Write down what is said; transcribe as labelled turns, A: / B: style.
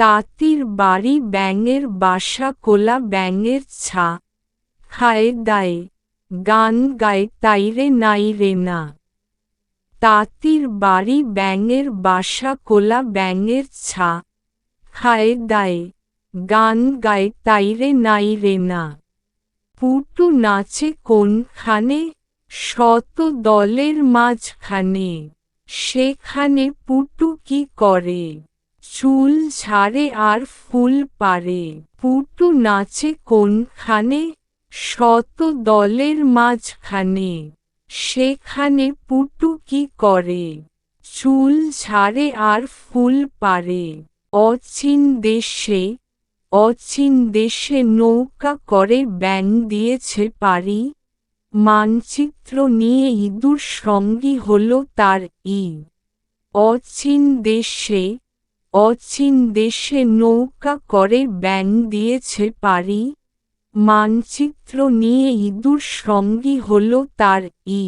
A: তাঁতির বাড়ি ব্যাঙের বাসা কোলা ব্যাঙের ছা। খায় দায়। গান গায় তাইরে নাই রে না। তাঁতির বাড়ি ব্যাঙের বাসা কোলা ব্যাঙের ছা। খায় দায়। গান গায় তাইরে নাই রে না। পুটু নাচে কোনখানে? শত দলের মাঝখানে। সেখানে পুটু কি করে? চুল ঝাড়ে আর ফুল পারে পুটু নাচে কোনখানে? শত দলের মাঝখানে। সেখানে পুটু কি করে? চুল ঝাড়ে আর ফুল পারে অচিন দেশে অচিন দেশে নৌকা করে ব্যাং দিয়েছে পারি মানচিত্র নিয়ে ইঁদুর সঙ্গী হল তার ই। অচিন দেশে অচিন দেশে নৌকা করে ব্যান দিয়েছে পারি। মানচিত্র নিয়ে ইঁদুর সঙ্গী হল তার ই